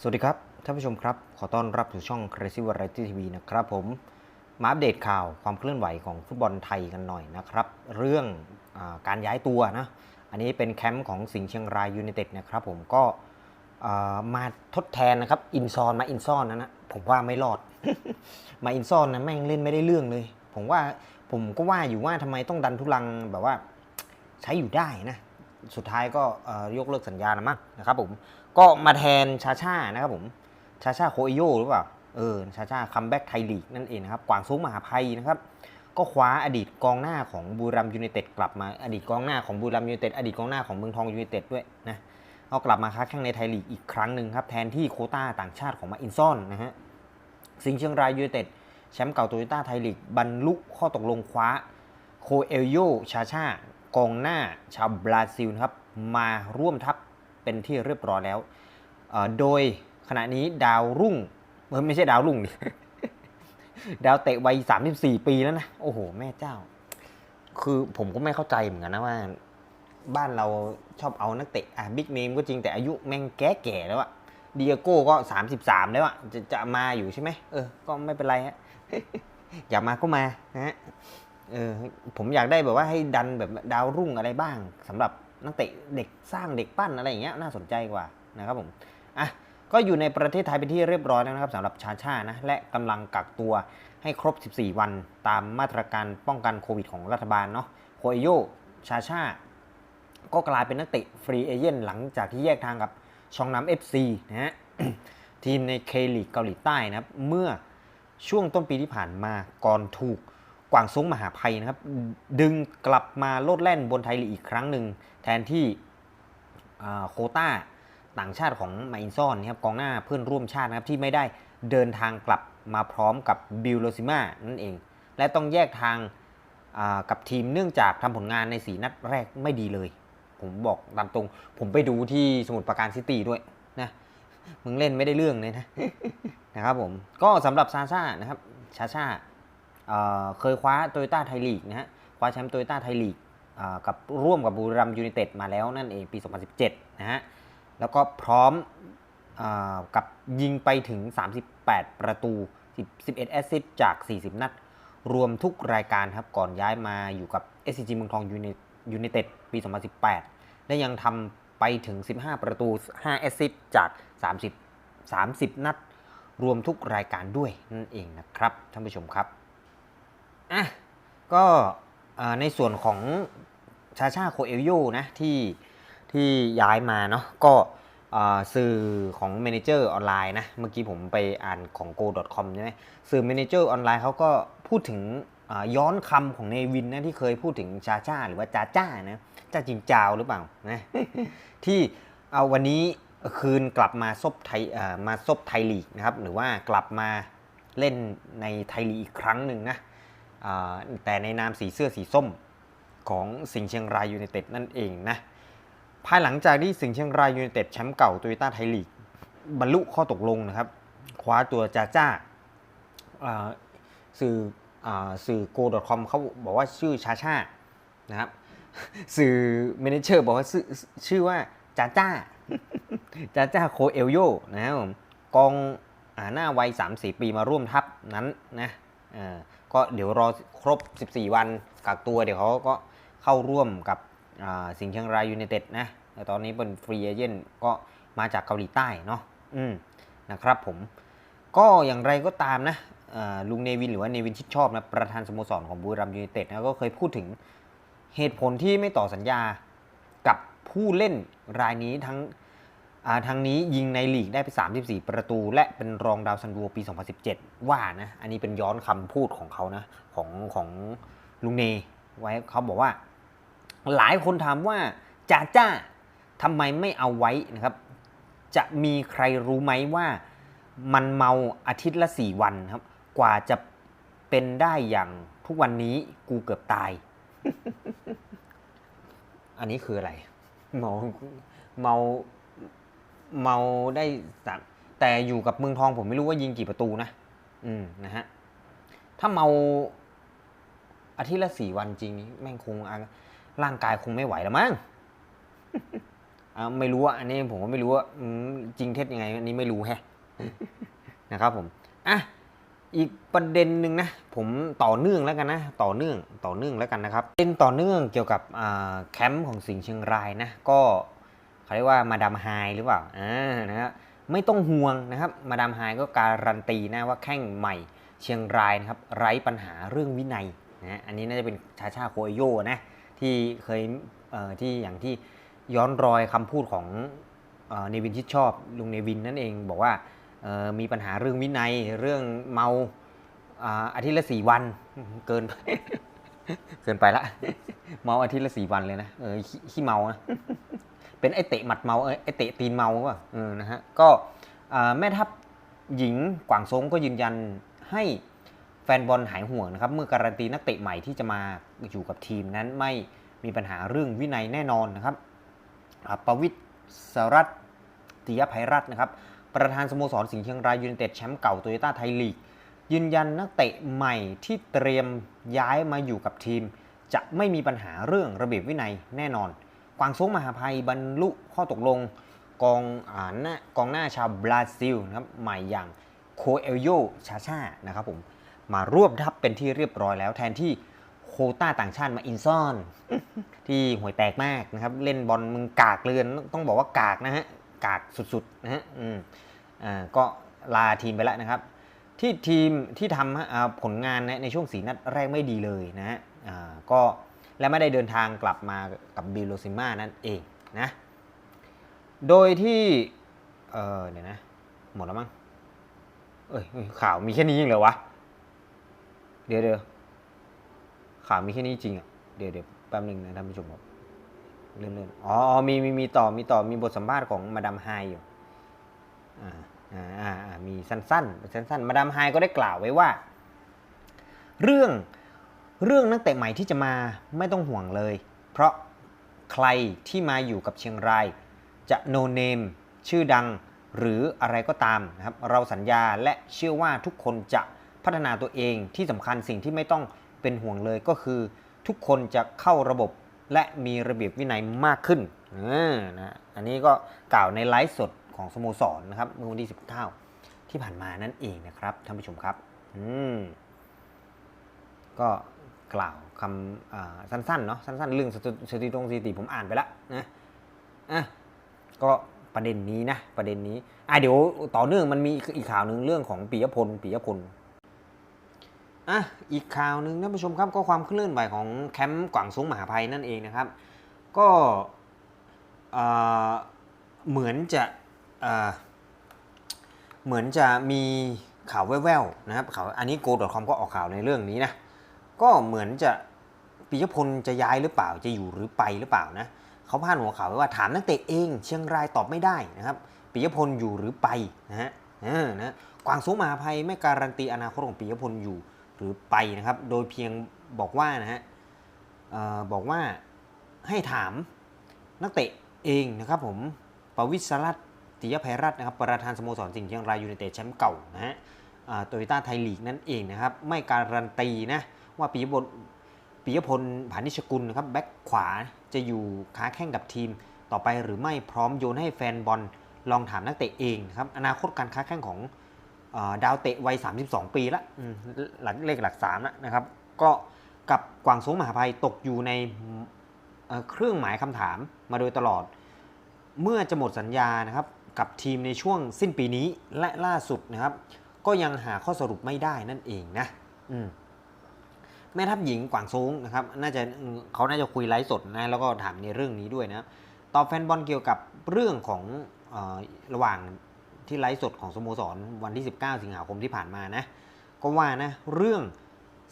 สวัสดีครับ ท่านผู้ชมครับ ขอต้อนรับสู่ช่อง Crazy Variety TV นะครับผมมาอัปเดตข่าวความเคลื่อนไหวของฟุตบอลไทยกันหน่อยนะครับ เรื่องอาการย้ายตัวนะ อันนี้เป็นแคมป์ของสิงห์เชียงรายยูไนเต็ดนะครับผมก็มาทดแทนนะครับ อินซอนมาอินซอนนะนะผมว่าไม่รอด มาอินซอนนะแม่งเล่นไม่ได้เรื่องเลย ผมว่าผมก็ว่าอยู่ว่าทำไมต้องดันทุลังแบบว่าใช้อยู่ได้นะ สุดท้ายก็ยกเลิกสัญญานะมั้งนะครับผม ก็มาแทนชาชานะครับผม ชาชาโคเอโยหรือเปล่า เออ ชาชาคัมแบ็กไทยลีกนั่นเองนะครับ กวางซุ้งมหาภัยนะครับ ก็คว้าอดีตกองหน้าของบุรีรัมยูไนเต็ดกลับมา อดีตกองหน้าของบุรีรัมยูไนเต็ด อดีตกองหน้าของเมืองทองยูไนเต็ดด้วยนะเอากลับมาค้าแข่งในไทยลีกอีกครั้งหนึ่งครับแทนที่โคต้าต่างชาติของมาอินซอนนะฮะ สิงเชียงรายยูไนเต็ดแชมป์เก่าโตโยต้าไทยลีกบรรลุข้อตกลงคว้าโคเอลโยชาชากองหน้าชาวบราซิลนะครับมาร่วมทัพ เป็นที่เรียบร้อยแล้ว โดยขณะนี้ดาวรุ่งไม่ใช่ดาวรุ่งดิดาวเตะวัย 34 ปีแล้วนะ โอ้โห แม่เจ้า คือผมก็ไม่เข้าใจเหมือนกันนะว่า บ้านเราชอบเอานักเตะอะบิ๊กเนมก็จริงแต่อายุแม่งแก่ๆแล้วอะเดียโก้ก็ 33 แล้วอะจะจะมาอยู่ใช่ไหมเออ ก็ไม่เป็นไรฮะอยากมาก็มานะฮะเออผมอยากได้แบบว่าให้ดันแบบดาวรุ่งอะไรบ้างสำหรับ นักเตะเด็กสร้างเด็กปั้นอะไรอย่างเงี้ยน่าสนใจกว่านะครับผมอะก็อยู่ในประเทศไทยเป็นที่เรียบร้อยแล้วนะครับสำหรับชาชานะและกำลังกักตัวให้ครบ 14 วัน ตามมาตรการป้องกันโควิดของรัฐบาลเนาะโคเอโยชาชาก็กลายเป็นนักเตะฟรีเอเจนต์หลังจากที่แยกทางกับชองน้ำ FC นะฮะทีมในเคลีกเกาหลีใต้นะครับเมื่อช่วงต้นปีที่ผ่านมาก่อนถูก กวางซุ้งมหาภัยนะครับ ดึงกลับมาโลดแล่นบนไทยลีกอีกครั้งหนึ่ง แทนที่โคต้าต่างชาติของมาอินซอนนะครับกองหน้าเพื่อนร่วมชาตินะครับที่ไม่ได้เดินทางกลับมาพร้อมกับบิลโลซิมานั่นเอง และต้องแยกทางกับทีมเนื่องจากทำผลงานในสีนัดแรกไม่ดีเลย ผมบอกตามตรง ผมไปดูที่สมุทรปราการซิตี้ด้วยนะมึงเล่นไม่ได้เรื่องเลยนะนะครับผมก็สำหรับซาซ่านะครับชาชา เเคยคว้าโตโยต้าไทยลีกนะฮะคว้าแชมป์โตโยต้าไทยลีกกับร่วมกับบุรีรัมย์ยูไนเต็ดมาแล้วนั่นเองปี 2017 นะฮะ แล้วก็พร้อมอกับยิงไปถึง 38 ประตู 11 แอสซิสต์จาก 40 นัด รวมทุกรายการครับ ก่อนย้ายมาอยู่กับ SCG เมืองทองยูไนยูไนเต็ดปี 2018และยังทำไปถึง 15 ประตู 5 แอสซิสต์จาก 30 30 นัด รวมทุกรายการด้วยนั่นเองนะครับท่านผู้ชมครับ อะก็ในส่วนของชาชาโคเอลโยนะที่ที่ย้ายมาเนาะก็สื่อของเมนเจอร์ออนไลน์นะเมื่อกี้ผมไปอ่านของ go.com ใช่ไหมสื่อเมนเจอร์ออนไลน์เขาก็พูดถึงย้อนคำของเนวินนะที่เคยพูดถึงชาชาหรือว่าจ้าจ้านะจ้าจิงจาวหรือเปล่านะที่เอาวันนี้คืนกลับมาซบไทยมาซบไทยลีกนะครับหรือว่ากลับมาเล่นในไทยลีกอีกครั้งหนึ่งนะ แต่ในนามสีเสื้อสีส้มของสิงห์เชียงรายยูไนเต็ดนั่นเองนะภายหลังจากที่สิงห์เชียงรายยูไนเต็ดแชมป์เก่าโตโยต้าไทยลีกบรรลุข้อตกลงนะครับ คว้าตัวจาจ้าอ่าสื่ออสื่อ go.com เขาบอกว่าชื่อชาชานะครับ สื่อเมนเจอร์บอกว่าชื่อว่าจาจ้าจาจ้าโคเอลโยนะครับกองอหน้าวัย 3-4 ปีมาร่วมทัพนั้นนะ ก็เดี๋ยวรอครบ 14 วันกักตัวเดี๋ยวเขาก็เข้าร่วมกับสิงห์เชียงรายยูไนเต็ดนะแต่ตอนนี้เป็นฟรีเอเจนต์ก็มาจากเกาหลีใต้เนาะอืมนะครับผม ก็อย่างไรก็ตามนะลุงเนวินหรือว่าเนวินชิดชอบนะประธานสโมสรของบุรีรัมย์ยูไนเต็ดนะก็เคยพูดถึงเหตุผลที่ไม่ต่อสัญญากับผู้เล่นรายนี้ทั้ง ทางนี้ยิงในลีกได้ไป 34 ประตู และเป็นรองดาวซันโวปี 2017 ว่านะ อันนี้เป็นย้อนคำพูดของเขานะ ของของลุงเนไว้เขาบอกว่า หลายคนถามว่าจ้าจ้าทำไมไม่เอาไว้นะครับ จะมีใครรู้ไหมว่ามันเมาอาทิตย์ละ 4 วันครับ กว่าจะเป็นได้อย่างทุกวันนี้กูเกือบตาย อันนี้คืออะไรเมาเมา เมาได้สามแต่อยู่กับเมืองทองผมไม่รู้ว่ายิงกี่ประตูนะ อืมนะฮะ ถ้าเมาอาทิตย์ละสี่วันจริงนี่แม่งคงร่างกายคงไม่ไหวแล้วมั้งอ่าไม่รู้ว่าอันนี้ผมก็ไม่รู้ว่าจริงเท็จยังไง อันนี้ไม่รู้แฮะนะครับผมอะอีกประเด็นหนึ่งนะผมต่อเนื่องแล้วกันนะต่อเนื่องต่อเนื่องแล้วกันนะครับเป็นต่อเนื่องเกี่ยวกับแคมป์ของสิงห์เชียงรายนะก็ เขาเรียกว่ามาดามไฮหรือเปล่าอ่านะฮะไม่ต้องห่วงนะครับ มาดามไฮก็การันตีนะว่าแข้งใหม่เชียงรายนะครับไร้ปัญหาเรื่องวินัยนะอันนี้น่าจะเป็นชาชาโคอโยนะที่เคยเอ่อที่อย่างที่ย้อนรอยคำพูดของเนวินชิดชอบลุงเนวินนั่นเองบอกว่ามีปัญหาเรื่องวินัยเรื่องเมาอาทิตย์ละสี่วันเกิน เกินไปละ เมาอาทิตย์ละสี่วันเลยนะเออขี้ขี้เมานะ เป็นไอเตะหมัดเมาไอเตะตีนเมาว่ะเออนะฮะก็แม่ทัพหญิงกวางซงก็ยืนยันให้แฟนบอลหายห่วงนะครับเมื่อการันตีนักเตะใหม่ที่จะมาอยู่กับทีมนั้นไม่มีปัญหาเรื่องวินัยแน่นอนนะครับประวิตรสรัตติยภัยรัตน์นะครับ ประธานสโมสรสิงห์เชียงรายยูไนเต็ดแชมป์เก่าโตโยต้าไทยลีก ยืนยันนักเตะใหม่ที่เตรียมย้ายมาอยู่กับทีม จะไม่มีปัญหาเรื่องระเบียบวินัยแน่นอน กวางซงมหาภัยบรรลุข้อตกลงกองอ่าหน้ากองหน้าชาวบราซิลนะครับใหม่อย่างโคเอลโยชาชานะครับผมมารวบทัพเป็นที่เรียบร้อยแล้วแทนที่โคต้าต่างชาติมาอินซ่อน ที่ห่วยแตกมากนะครับ เล่นบอลมึงกากเลือนต้องบอกว่ากากนะฮะกากสุดๆนะฮะอืมอ่าก็ลาทีมไปแล้วนะครับ ที่ทีมที่ทำผลงานในในช่วงสีนัดแรกไม่ดีเลยนะฮะอ่าก็ และไม่ได้เดินทางกลับมากับบิลโลซิม่านั่นเองนะ โดยที่ เออเดี๋ยวนะ หมดแล้วมั้ง เอ้ยข่าวมีแค่นี้จริงเหรอวะ เดี๋ยวเดี๋ยวข่าวมีแค่นี้จริงอะ เดี๋ยวเดี๋ยวแป๊บหนึงนะท่านผู้ชมครับเลื่อนๆอ๋ออ๋อ มีมีมีต่อ มีต่อ มีบทสัมภาษณ์ของมาดามไฮอยู่ อ่า อ่า อ่าอ่ามีสั้นๆสั้นๆ มาดามไฮก็ได้กล่าวไว้ว่า เรื่อง เรื่องนักเตะใหม่ที่จะมาไม่ต้องห่วงเลย เพราะใครที่มาอยู่กับเชียงราย จะโนเนมชื่อดังหรืออะไรก็ตามนะครับ เราสัญญาและเชื่อว่าทุกคนจะพัฒนาตัวเองที่สำคัญสิ่งที่ไม่ต้องเป็นห่วงเลยก็คือ ทุกคนจะเข้าระบบและมีระเบียบวินัยมากขึ้นออนะอันนี้ก็กล่าวในไลฟ์สดของสโมสรนะครับเมื่อวันที่ 19 ที่ผ่านมานั่นเองนะครับท่านผู้ชมครับ อืมก็ กล่าวคำสั้นๆเนาะสั้นๆ เรื่องสถิติตรงสถิติผมอ่านไปแล้วนะอะก็ประเด็นนี้นะประเด็นนี้อะเดี๋ยวต่อเนื่องมันมีอีกข่าวหนึ่งเรื่องของปิยพลปิยพลอะอีกข่าวหนึ่งท่านผู้ชมครับก็ความเคลื่อนไหวของแคมป์กวางซงมหาภัยนั่นเองนะครับ ก็เหมือนจะเอ่อเหมือนจะมีข่าวแว่วๆนะครับข่าวอันนี้ go.com ก็ออกข่าวในเรื่องนี้นะ ก็เหมือนจะปิยพลจะย้ายหรือเปล่าจะอยู่หรือไปหรือเปล่านะเขาพาดหัวข่าวไว้ว่าถามนักเตะเอง เชียงรายตอบไม่ได้นะครับปิยพลอยู่หรือไปนะฮะนะกวางสูงมาภัยไม่การันตีอนาคตของปิยพลอยู่หรือไปนะครับ โดยเพียงบอกว่านะฮะบอกว่าให้ถามนักเตะเองนะครับผมปวิศรัตน์ติยภัยรัตน์นะครับประธานสโมสรสิงห์เชียงรายยูไนเต็ดแชมป์เก่านะฮะโตโยต้าไทยลีกนั่นเองนะครับ ไม่การันตีนะ ว่าปิยพลปิยพลผานิชกุลนะครับแบ็คขวาจะอยู่ค้าแข่งกับทีม ต่อไปหรือไม่พร้อมโยนให้แฟนบอลลองถามนักเตะเองนะครับอนาคตการค้าแข่งของอดาวเตะวัย 32 ปีละหลักเลขหลักสามนะครับ ก็กับกวางสงมหาภัยตกอยู่ในเอ่อเครื่องหมายคำถามมาโดยตลอด เมื่อจะหมดสัญญานะครับกับทีมในช่วงสิ้นปีนี้และล่าสุดนะครับ ก็ยังหาข้อสรุปไม่ได้นั่นเองนะ อืม แม่ทัพหญิงกวางซงนะครับน่าจะเขาน่าจะคุยไลฟ์สดนะแล้วก็ถามในเรื่องนี้ด้วยนะตอบแฟนบอลเกี่ยวกับเรื่องของออระหว่างที่ไลฟ์สดของสโมสรวันที่ 19 สิงหาคมที่ผ่านมานะก็ว่านะเรื่อง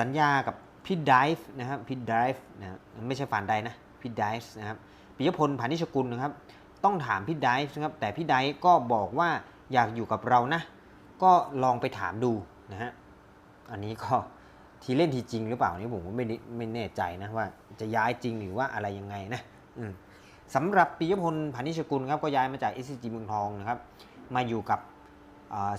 สัญญากับพี่ไดฟ์นะครับพี่ไดฟ์นะไม่ใช่ฟานไดนะพี่ไดฟ์นะครับปิยพลพานิชกุลนะครับต้องถามพี่ไดฟ์นะครับแต่พี่ไดฟ์ก็บอกว่าอยากอยู่กับเรานะ ก็ลองไปถามดูนะฮะอันนี้ก็ ทีเล่นทีจริงหรือเปล่านี่ผมก็ไม่ไม่แน่ใจนะว่าจะย้ายจริงหรือว่าอะไรยังไงนะสำหรับปิยพลพานิชกุลครับก็ย้ายมาจาก s อ g เมืองทองนะครับมาอยู่กับ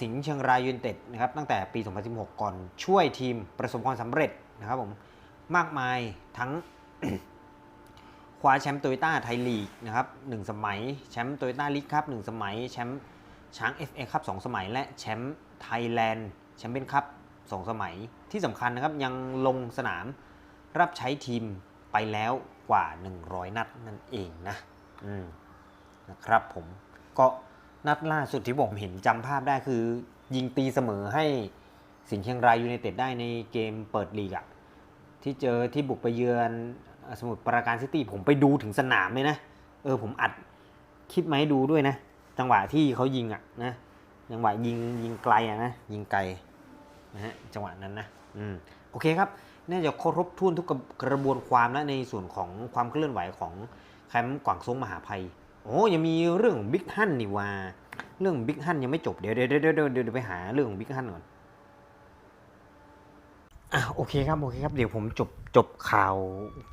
สิงห์เชียงรายยูไนเต็ดนะครับตั้งแต่ปี 2016 ก่อนช่วยทีมประสบความสำเร็จนะครับผมมากมายทั้งคว้าแชมป์โตโยต้าไทยลีกนะครับหนึ่งสมัยแชมป์โตโยต้าลีกครับหนึ่งสมัยแชมป์ช้าง FA ครับสองสมัย และแชมป์ไทยแลนด์แชมเปี้ยนคัพ สองสมัยที่สำคัญนะครับยังลงสนามรับใช้ทีมไปแล้วกว่า 100 นัดนั่นเองนะอืมนะครับผมก็นัดล่าสุดที่ผมเห็นจำภาพได้คือ ยิงตีเสมอให้สิงห์เชียงรายยูไนเต็ดได้ในเกมเปิดลีกอะที่เจอที่บุกไปเยือนสมุทรปราการซิตี้ผมไปดูถึงสนามเลยนะ เออผมอัดคลิปมาให้ดูด้วยนะ จังหวะที่เขายิงอะนะจังหวะยิงยิงไกลอะนะยิงไกล นะฮะจังหวะนั้นนะอืมโอเคครับน่าจะครบถ้วนทุกกระบวนความแล้วในส่วนของความเคลื่อนไหวของแคมป์กวางซงมหาภัยโอ้ยังมีเรื่องบิ๊กฮันนี่ว่า เรื่องบิ๊กฮันยังไม่จบเดี๋ยวเดี๋ยวเดี๋ยวเดี๋ยวไปหาเรื่องของบิ๊กฮันก่อนอะโอเคครับโอเคครับเดี๋ยวผมจบจบข่าว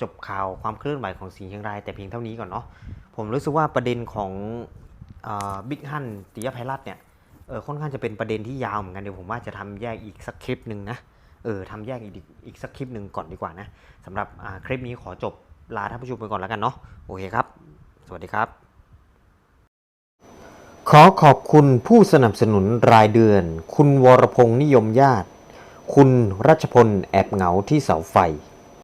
จบข่าวความเคลื่อนไหวของสิงห์เชียงรายแต่เพียงเท่านี้ก่อนเนาะผมรู้สึกว่าประเด็นของบิ๊กฮันติยภัยรัตน์เนี่ย เออค่อนข้างจะเป็นประเด็นที่ยาวเหมือนกันเดี๋ยวผมว่าจะทำแยกอีกสักคลิปหนึ่งนะเออทำแยกอีกอีกสักคลิปหนึ่งก่อนดีกว่านะสำหรับอ่าคลิปนี้ขอจบลาท่านผู้ชมไปก่อนแล้วกันเนาะโอเคครับ สวัสดีครับ ขอขอบคุณผู้สนับสนุนรายเดือน คุณวรพงษ์นิยมญาติ คุณรัชพลแอบเหงาที่เสาไฟ